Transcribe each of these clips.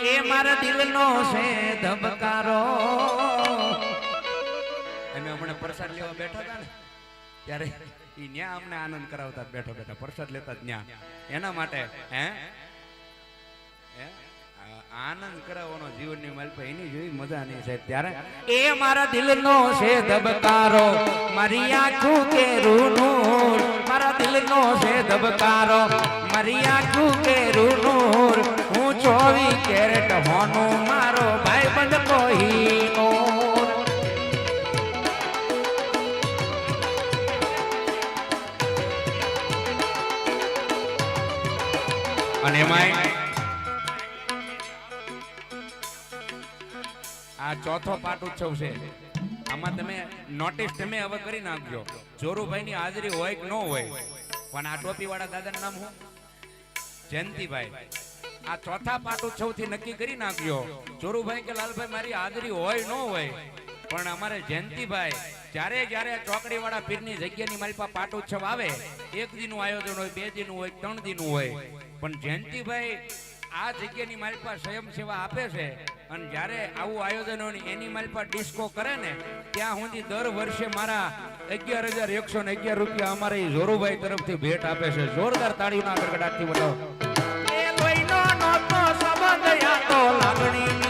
એ મારા દિલનો છે ધબકારો. અમે હમણાં પ્રસાદ લેવા બેઠા હતા ને, ત્યારે એ ન્યા અમને આનંદ કરાવતા બેઠો બેઠા. પ્રસાદ લેતા જ ન્યા. એના માટે, હે? હે? આનંદ કરાવવાનો જીવનની માલપા એની જોઈ મજા નહીં સાહેબ. ત્યારે એ મારા દિલનો છે ધબકારો મારી આખું કે રૂનૂર મારા દિલનો છે ધબકારો મારી આખું કે રૂનૂર હું ચોવી કેરેટ હોનું મારો ભાઈ બંધ કોહીનૂર અને એમાંય ચોથો પાટ ઉત્સવ છે. આમાં તમે નોટિસ તમે હવે કરી નાખજો. જોરુભાઈ ની હાજરી હોય કે ન હોય. પણ આ ટોપી વાળા દાદાનું નામ હું જયંતિભાઈ. આ ચોથા પાટ ઉત્સવથી નક્કી કરી નાખજો. જોરુભાઈ કે લાલભાઈ, મારી હાજરી હોય ન હોય. પણ અમારે જયંતિભાઈ, જ્યારે જ્યારે ચોકડી વાળા પીરની જગ્યાની મારી પાસે પાટ ઉત્સવ આવે, એક દિનનું આયોજન હોય, બે દિનનું હોય, ત્રણ દિનનું હોય. પણ જયંતિભાઈ આ જગ્યાની મારી પાસે સ્વયં સેવા આપે છે. અને જ્યારે આવું આયોજન હોય એની મારી ડિસ્કો કરે ને, ત્યાં સુધી દર વર્ષે મારા અગિયાર હજાર એકસો ને અગિયાર રૂપિયા અમારે ઝોરુભાઈ તરફથી ભેટ આપે છે. જોરદાર તાળીઓના ગડગડાટથી બતાવો એ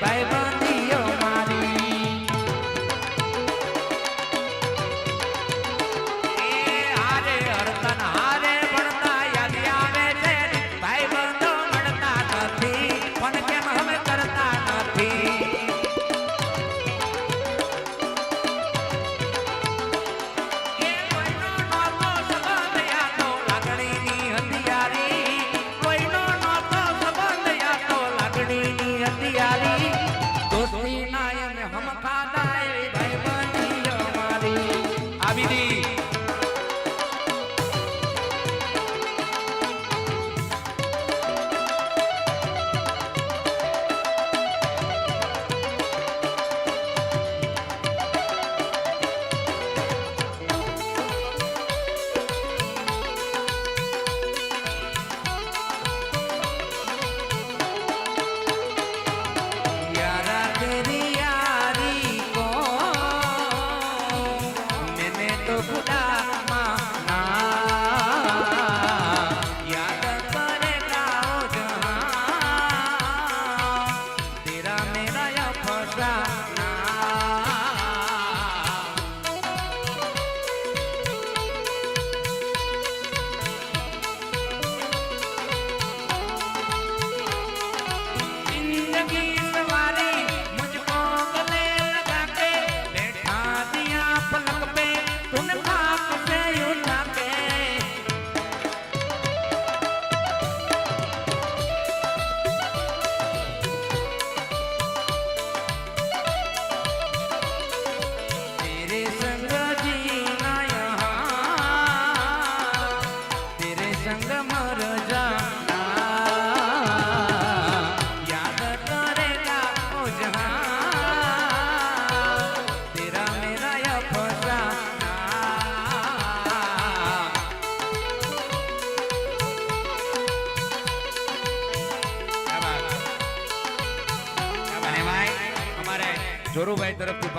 拜拜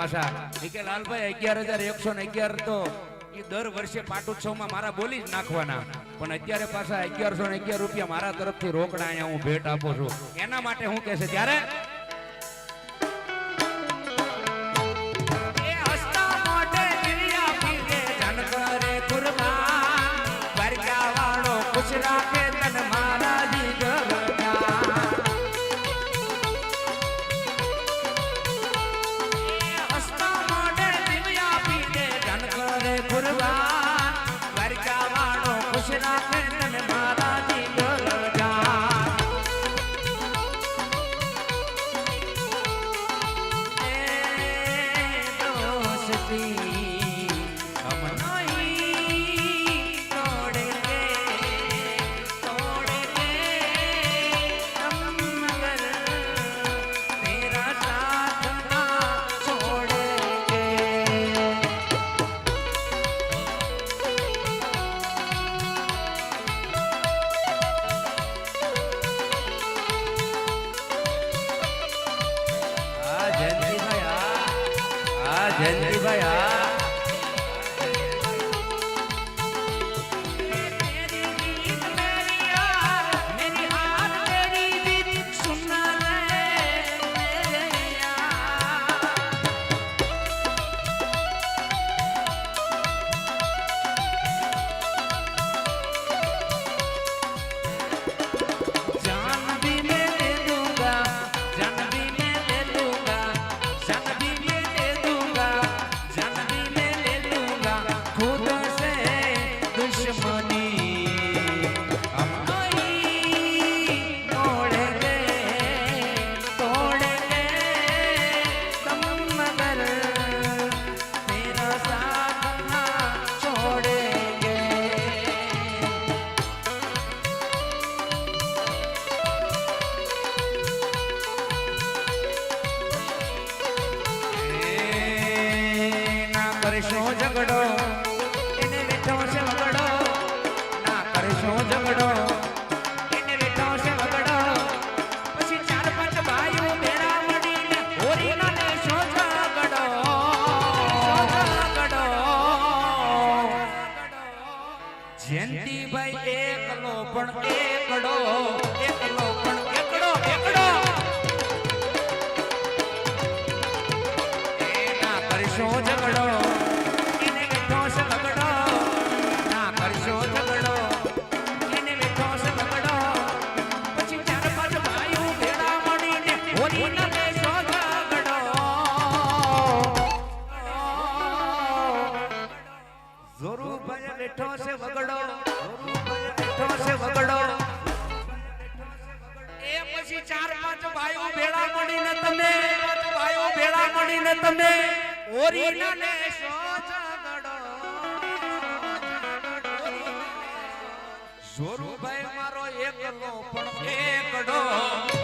પાછા. કે લાલભાઈ, અગિયાર હજાર એકસો ને અગિયાર તો એ દર વર્ષે પાટોત્સવમાં મારા બોલી જ નાખવાના. પણ અત્યારે પાછા અગિયારસો ને અગિયાર રૂપિયા મારા તરફથી રોકડા અહીંયા હું ભેટ આપું છું. એના માટે હું કહે છે, ત્યારે be કરશો ઝઘડો, એને બેઠો છે વગડો, ના કરશો ઝઘડો, એને બેઠો છે વગડો. પછી ચાર પાંચ ભાઈઓ ભેળા મળીને હોરી ના લેશો ઝઘડો ઝઘડો. જયંતિભાઈ એકલો પણ એકડો એકલો પણ ભાઈઓ ભેળા મળીને તમે ભાઈઓ ભેળા મળીને તમે ઓરીના જોરુભાઈ મારો એકલો પણ એકડો.